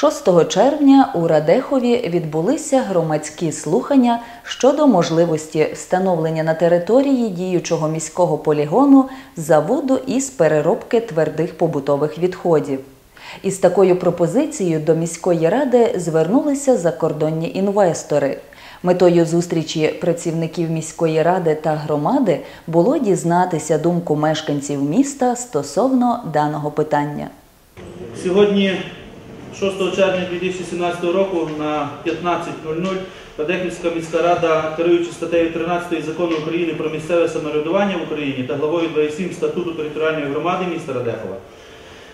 6 червня у Радехові відбулися громадські слухання щодо можливості встановлення на території діючого міського полігону заводу із переробки твердих побутових відходів. Із такою пропозицією до міської ради звернулися закордонні інвестори. Метою зустрічі працівників міської ради та громади було дізнатися думку мешканців міста стосовно даного питання. Сьогодні, 6 червня 2017 року на 15.00 Радехівська міська рада, керуючи статтею 13 закону України про місцеве самоврядування в Україні та главою 27 статуту територіальної громади міста Радехова,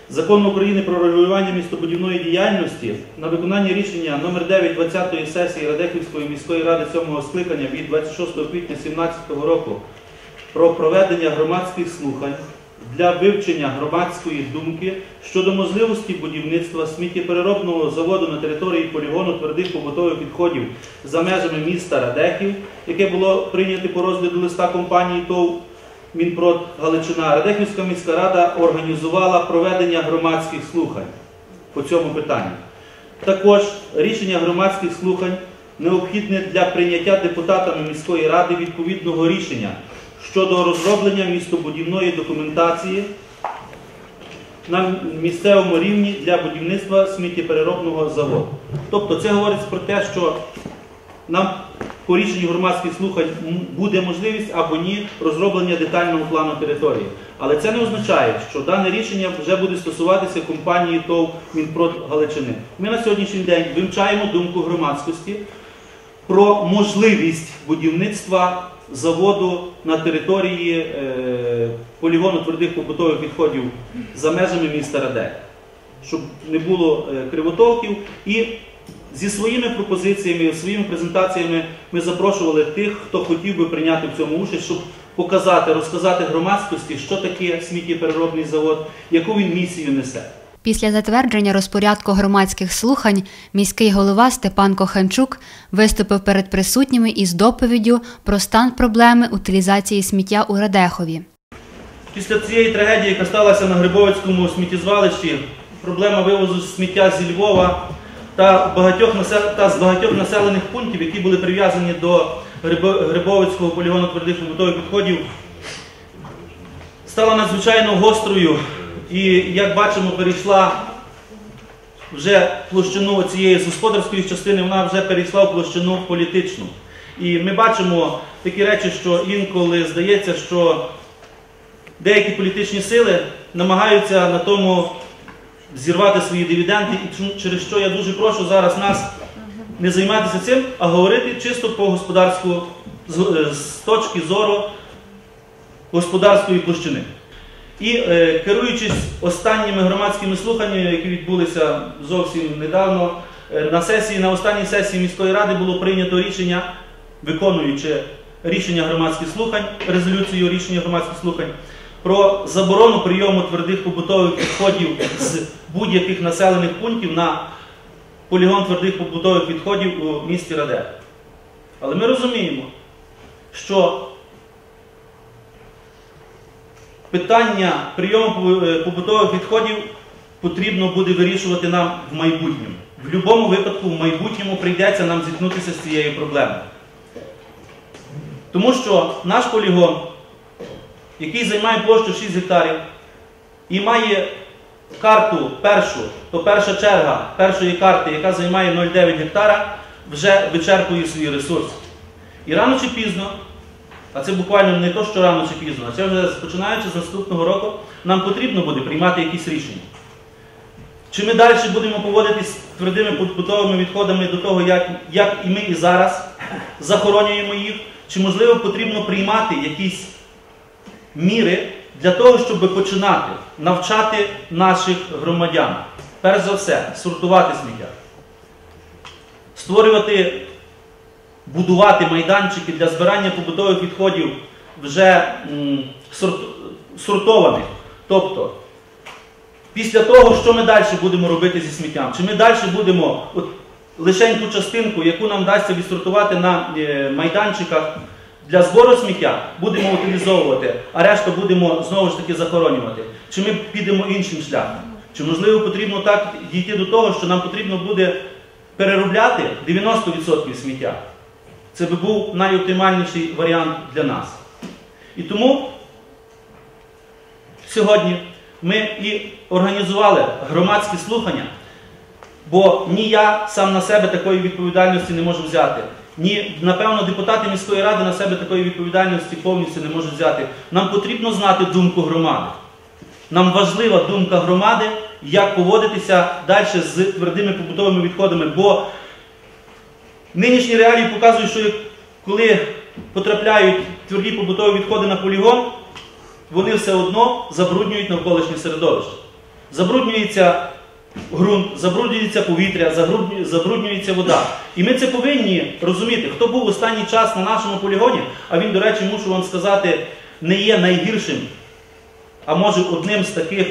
Закону України про регулювання містобудівної діяльності на виконання рішення номер 9 20-ї сесії Радехівської міської ради 7 скликання від 26 квітня 2017 року про проведення громадських слухань для вивчення громадської думки щодо можливості будівництва сміттєпереробного заводу на території полігону твердих побутових відходів за межами міста Радехів, яке було прийнято по розгляду листа компанії ТОВ Мінпрод Галичина. Радехівська міська рада організувала проведення громадських слухань по цьому питанню. Також рішення громадських слухань необхідне для прийняття депутатами міської ради відповідного рішення щодо розроблення містобудівної документації на місцевому рівні для будівництва сміттєпереробного заводу. Тобто це говорить про те, що нам по рішенню громадських слухань буде можливість або ні розроблення детального плану території. Але це не означає, що дане рішення вже буде стосуватися компанії ТОВ Мінпрод Галичини. Ми на сьогоднішній день вивчаємо думку громадськості про можливість будівництва заводу на території е, полігону твердих побутових відходів за межами міста Радек, щоб не було е, кривотолків. І зі своїми пропозиціями, своїми презентаціями ми запрошували тих, хто хотів би прийняти в цьому участь, щоб показати, розказати громадськості, що таке сміттєпереробний завод, яку він місію несе. Після затвердження розпорядку громадських слухань міський голова Степан Коханчук виступив перед присутніми із доповіддю про стан проблеми утилізації сміття у Радехові. Після цієї трагедії, яка сталася на Грибовицькому сміттєзвалищі, проблема вивозу сміття зі Львова та, багатьох та з багатьох населених пунктів, які були прив'язані до Грибо- Грибовицького полігону твердих побутових відходів, стала надзвичайно гострою і, як бачимо, перейшла вже площину цієї господарської частини, вона вже перейшла в площину політичну. І ми бачимо такі речі, що інколи здається, що деякі політичні сили намагаються на тому зірвати свої дивіденди, і через що я дуже прошу зараз нас не займатися цим, а говорити чисто по господарську з точки зору господарської площини. І е, керуючись останніми громадськими слуханнями, які відбулися зовсім недавно, е, на сесії, на останній сесії міської ради було прийнято рішення, виконуючи рішення громадських слухань, резолюцію рішення громадських слухань, про заборону прийому твердих побутових відходів з будь-яких населених пунктів на полігон твердих побутових відходів у місті Раде. Але ми розуміємо, що питання прийому е, побутових відходів потрібно буде вирішувати нам в майбутньому. В будь-якому випадку в майбутньому прийдеться нам зіткнутися з цією проблемою. Тому що наш полігон, який займає площу 6 гектарів і має карту першу, то перша черга першої карти, яка займає 0,9 гектара, вже вичерпує свої ресурси. І рано чи пізно, а це буквально не то, що рано чи пізно, а це вже починаючи з наступного року, нам потрібно буде приймати якісь рішення. Чи ми далі будемо поводитись твердими побутовими відходами до того, як, як і ми і зараз захоронюємо їх, чи можливо потрібно приймати якісь міри для того, щоб починати навчати наших громадян, перш за все, сортувати сміття, створювати, будувати майданчики для збирання побутових відходів вже сортованих. Тобто, після того, що ми далі будемо робити зі сміттям? Чи ми далі будемо лишеньку частинку, яку нам вдасться відсортувати на е, майданчиках для збору сміття, будемо утилізовувати, а решту будемо знову ж таки захоронювати? Чи ми підемо іншим шляхом? Чи можливо потрібно так дійти до того, що нам потрібно буде переробляти 90% сміття? Це би був найоптимальніший варіант для нас. І тому сьогодні ми і організували громадські слухання, бо ні я сам на себе такої відповідальності не можу взяти. Ні, напевно, депутати міської ради на себе такої відповідальності повністю не можуть взяти. Нам потрібно знати думку громади. Нам важлива думка громади, як поводитися далі з твердими побутовими відходами. Бо нинішні реалії показують, що коли потрапляють тверді побутові відходи на полігон, вони все одно забруднюють навколишнє середовище. Забруднюється ґрунт, забруднюється повітря, забруднюється вода. І ми це повинні розуміти. Хто був останній час на нашому полігоні, а він, до речі, мушу вам сказати, не є найгіршим, а може одним з таких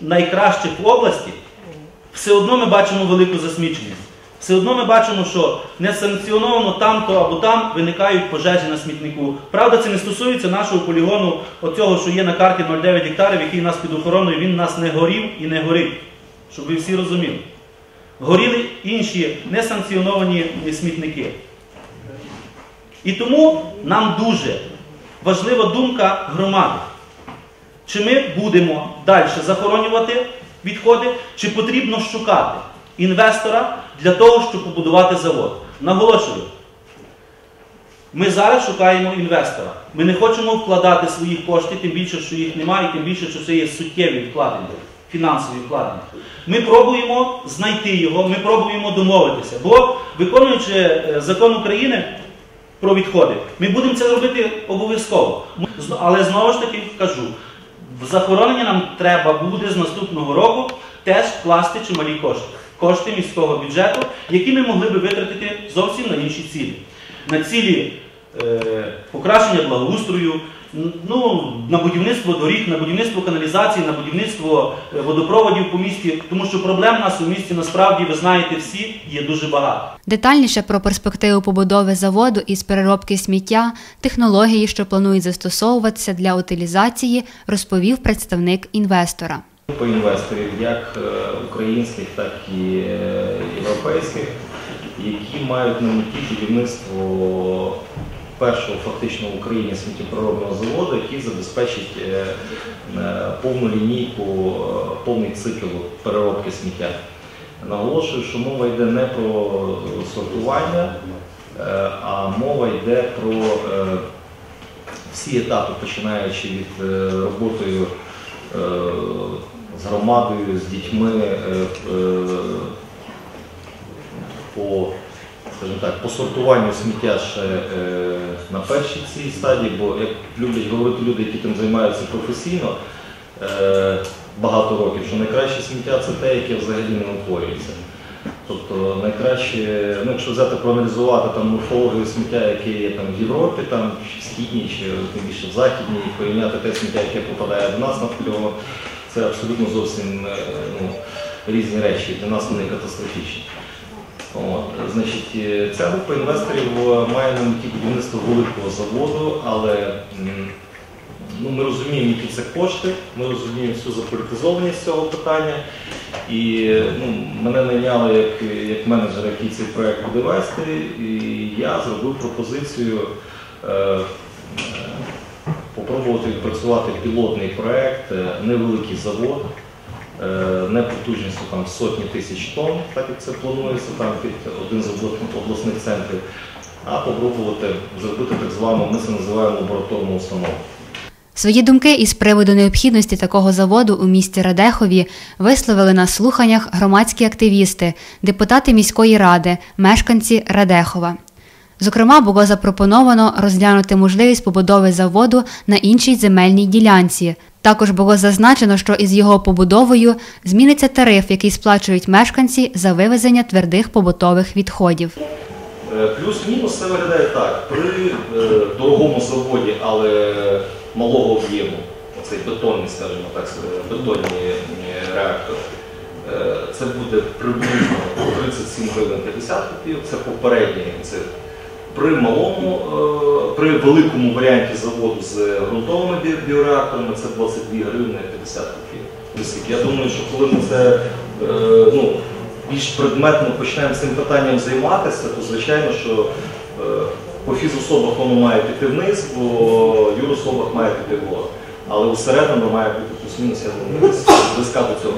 найкращих в області, все одно ми бачимо велику засміченість. Все одно ми бачимо, що несанкціоновано там-то або там виникають пожежі на смітнику. Правда, це не стосується нашого полігону, оцього, що є на карті 0,9 гектарів, який нас під охороною, він нас не горів і не горить. Щоб ви всі розуміли. Горіли інші несанкціоновані смітники. І тому нам дуже важлива думка громади. Чи ми будемо далі захоронювати відходи, чи потрібно шукати інвестора для того, щоб побудувати завод? Наголошую, ми зараз шукаємо інвестора. Ми не хочемо вкладати свої кошти, тим більше, що їх немає, і тим більше, що це є суттєві вкладення, фінансові вкладення. Ми пробуємо знайти його, ми пробуємо домовитися. Бо, виконуючи е, закон України про відходи, ми будемо це робити обов'язково. Але знову ж таки кажу, в захоронення нам треба буде з наступного року теж вкласти чималі кошти. Кошти міського бюджету, які ми могли би витратити зовсім на інші цілі. На цілі е, покращення благоустрою, ну, на будівництво доріг, на будівництво каналізації, на будівництво е, водопроводів по місті, тому що проблем нас у місті насправді, ви знаєте всі, є дуже багато. Детальніше про перспективу побудови заводу із переробки сміття, технології, що планують застосовуватися для утилізації, розповів представник інвестора. Група інвесторів, як е, українських, так і е, європейських, які мають на меті будівництво першого фактично в Україні сміттєприробного заводу, який забезпечить е, повну лінійку, повний цикл переробки сміття. Наголошую, що мова йде не про сортування, а мова йде про всі етапи, починаючи від роботою е, з громадою, з дітьми е, е, по, скажімо так, по сортуванню сміття ще е, на першій цій стадії, бо як люблять говорити люди, які тим займаються професійно багато років, що найкраще сміття це те, яке взагалі не утворюється. Тобто найкраще, ну якщо взяти проаналізувати там морфологію сміття, яке є там в Європі, там в східній, чи більше в західній, і порівняти те сміття, яке попадає до нас на полігон, це абсолютно зовсім е, ну, різні речі, для нас вони катастрофічні. От, значить, е, ця група інвесторів е, має на меті будівництво великого заводу, але ну, ми розуміємо, які це кошти, ми розуміємо всю заполітизованість цього питання. І ну, мене найняли як, як менеджер, який цей проект буде вести, і я зробив пропозицію е, попробувати відпрацювати пілотний проект, е, невеликий завод, е, не потужністю там сотні тисяч тонн, так як це планується там під один з обласних- центрів, а попробувати зробити так звану, ми це називаємо лабораторну установу. Свої думки із приводу необхідності такого заводу у місті Радехові висловили на слуханнях громадські активісти, депутати міської ради, мешканці Радехова. Зокрема, було запропоновано розглянути можливість побудови заводу на іншій земельній ділянці. Також було зазначено, що із його побудовою зміниться тариф, який сплачують мешканці за вивезення твердих побутових відходів. Е, Плюс-мінус це виглядає так. При е, дорогому заводі, але малого об'єму, цей бетонний, скажімо так, бетонні е, реактори, е, це буде приблизно 37 гривень 50 копійок, це попередній це при малому, е, при великому варіанті заводу з ґрунтовими біореакторами це 22 гривни 50 копійок. Я думаю, що коли ми це е, ну, більш предметно почнемо цим питанням займатися, то звичайно, що е, по фізособах воно має піти вниз, по юрособах має піти вгору. Але усередину має бути плюс-мінус, я думаю, близька до цього.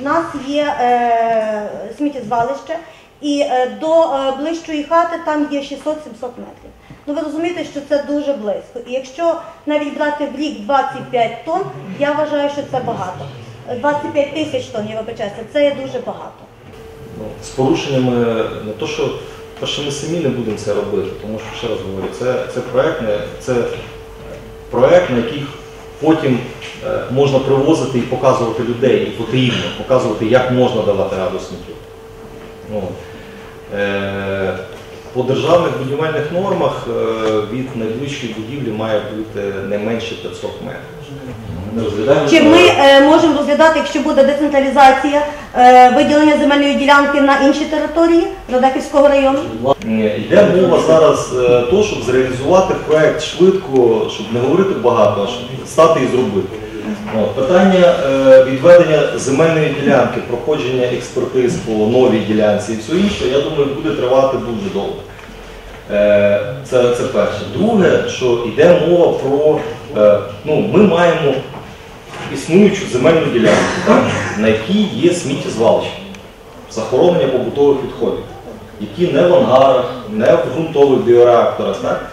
У нас є е, сміттєзвалище, і е, до е, ближчої хати там є 600-700 метрів. Ну ви розумієте, що це дуже близько. І якщо навіть брати в рік 25 тонн, я вважаю, що це багато. Е, 25 тисяч тонн, я вибачаюся, це є дуже багато. Ну, з порушеннями не то, що, то, що ми самі не будемо це робити, тому що ще раз говорю, це, це проект, це проект, на який потім е, можна привозити і показувати людей, і потрібно показувати, як можна давати раду сміттю. Ну, по державних будівельних нормах е, від найближчої будівлі має бути не менше 500 метрів. Чи ми е, можемо розглядати, якщо буде децентралізація, е, виділення земельної ділянки на інші території Радехівського району? Йде мова зараз е, то, щоб зреалізувати проект швидко, щоб не говорити багато, а щоб стати і зробити. Питання е, відведення земельної ділянки, проходження експертиз по новій ділянці і все інше, я думаю, буде тривати дуже довго. Е, Це, це перше. Друге, що йде мова про, е, ну, ми маємо існуючу земельну ділянку, так, на якій є сміттєзвалище, захоронення побутових відходів, які не в ангарах, не в ґрунтових біореакторах, так,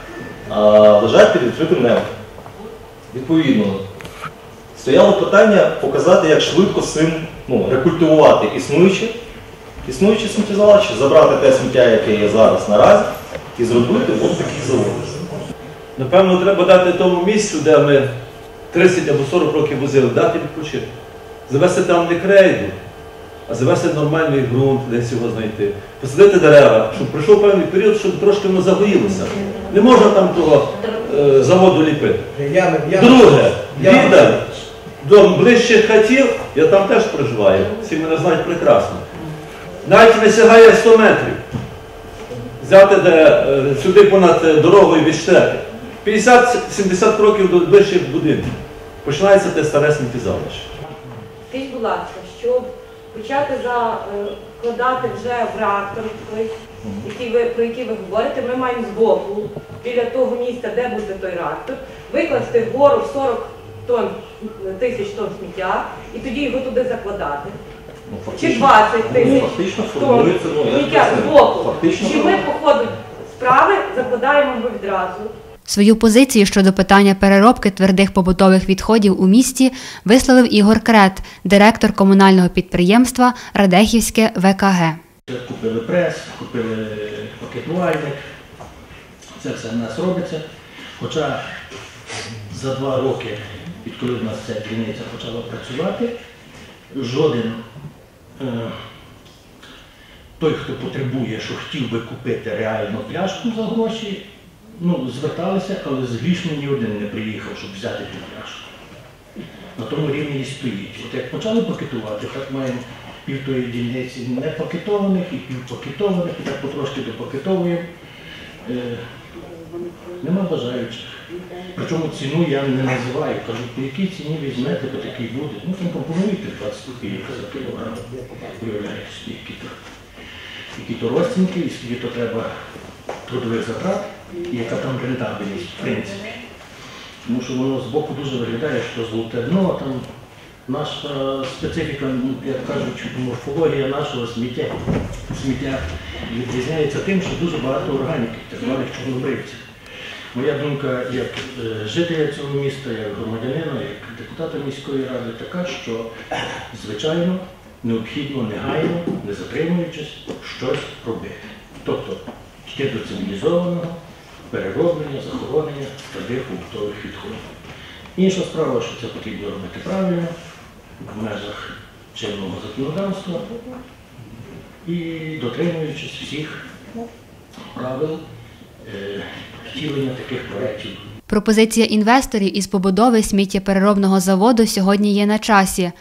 а лежать під відкритим небом. Відповідно, стояло питання показати, як швидко з цим ну, рекультивувати існуюче, існуюче сміттєзвалище, забрати те сміття, яке є зараз наразі, і зробити от такий завод. Напевно, треба дати тому місцю, де ми 30 або 40 років возили, дати відпочити. Завести там не крейду, а завести нормальний ґрунт, десь його знайти. Посадити дерева, щоб пройшов певний період, щоб трошки воно загоїлося. Не можна там того е, заводу ліпити. Я, я, Друге, я- віддаль до ближчих хатів, я там теж проживаю, всі мене знають прекрасно. Навіть не сягає 100 метрів. Взяти де, е, сюди понад е, дорогою від штеки. 50-70 кроків до ближчих будинків. Починається те старе сміттєзвалище. Скажіть, будь ласка, щоб почати закладати вже в реактор, який ви, про який ви говорите, ми маємо збоку, біля того місця, де буде той реактор, викласти вгору 40 тонн, тисяч тонн сміття і тоді його туди закладати. Ну, Чи 20 ну, тисяч фактично тонн формується, ну, я сміття поясню. збоку. Фактично Чи ми по ходу справи закладаємо його відразу? Свою позицію щодо питання переробки твердих побутових відходів у місті висловив Ігор Крет, директор комунального підприємства Радехівське ВКГ. Купили прес, купили пакетувальник. Це все в нас робиться. Хоча за два роки, відколи в нас ця дільниця почала працювати, жоден е, той, хто потребує, що хотів би купити реально пляшку за гроші, ну, зверталися, але з ні один не приїхав, щоб взяти ту пляшку. На тому рівні і стоїть. От як почали пакетувати, так маємо пів тої дільниці непакетованих і півпакетованих, і так потрошки допакетовуємо. Е, нема бажаючих. Причому ціну я не називаю. Кажу, по якій ціні візьмете, по такій буде. Ну там пропонуєте 20 копійок за кілограм. Уявляєте, скільки то. Які то розцінки, і скільки то треба трудових затрат, і яка там рентабельність, в принципі. Тому що воно збоку дуже виглядає, що золоте дно, а там наша специфіка, ну, як кажуть, морфологія нашого сміття. Сміття відрізняється тим, що дуже багато органіки, так званих чорнобривців. Моя думка як е, жителя цього міста, як громадянина, як депутата міської ради така, що звичайно необхідно негайно, не затримуючись, щось робити. Тобто йти до цивілізованого перероблення, захоронення твердих побутових відходів. Інша справа, що це потрібно робити правильно, в межах чинного законодавства і дотримуючись всіх правил е, втілення таких проєктів Пропозиція інвесторів із побудови сміттєпереробного заводу сьогодні є на часі.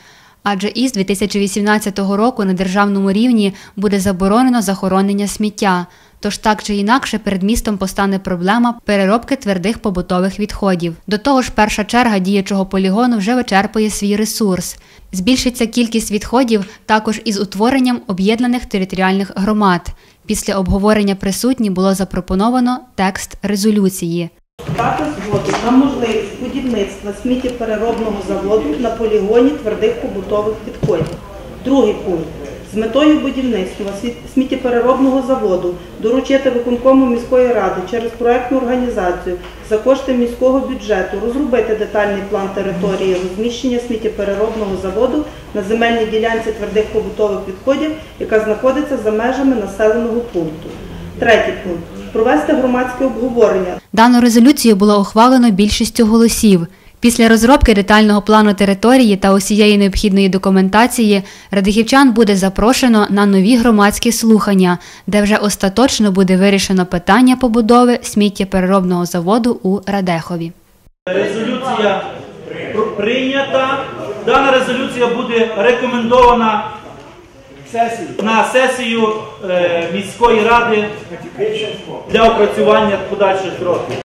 Адже із 2018 року на державному рівні буде заборонено захоронення сміття. Тож так чи інакше перед містом постане проблема переробки твердих побутових відходів. До того ж, перша черга діючого полігону вже вичерпує свій ресурс. Збільшиться кількість відходів також із утворенням об'єднаних територіальних громад. Після обговорення присутні було запропоновано текст резолюції. Дати згоду на можливість будівництва сміттєпереробного заводу на полігоні твердих побутових відходів. Другий пункт. З метою будівництва сміттєпереробного заводу доручити виконкому міської ради через проектну організацію за кошти міського бюджету розробити детальний план території розміщення сміттєпереробного заводу на земельній ділянці твердих побутових відходів, яка знаходиться за межами населеного пункту. Третій пункт. Провести громадське обговорення Дану резолюцію було ухвалено більшістю голосів. Після розробки детального плану території та усієї необхідної документації радихівчан буде запрошено на нові громадські слухання, де вже остаточно буде вирішено питання побудови сміттєпереробного заводу у Радехові. Резолюція прийнята. Дана резолюція буде рекомендована на сесію е, міської ради для опрацювання подальших кроків.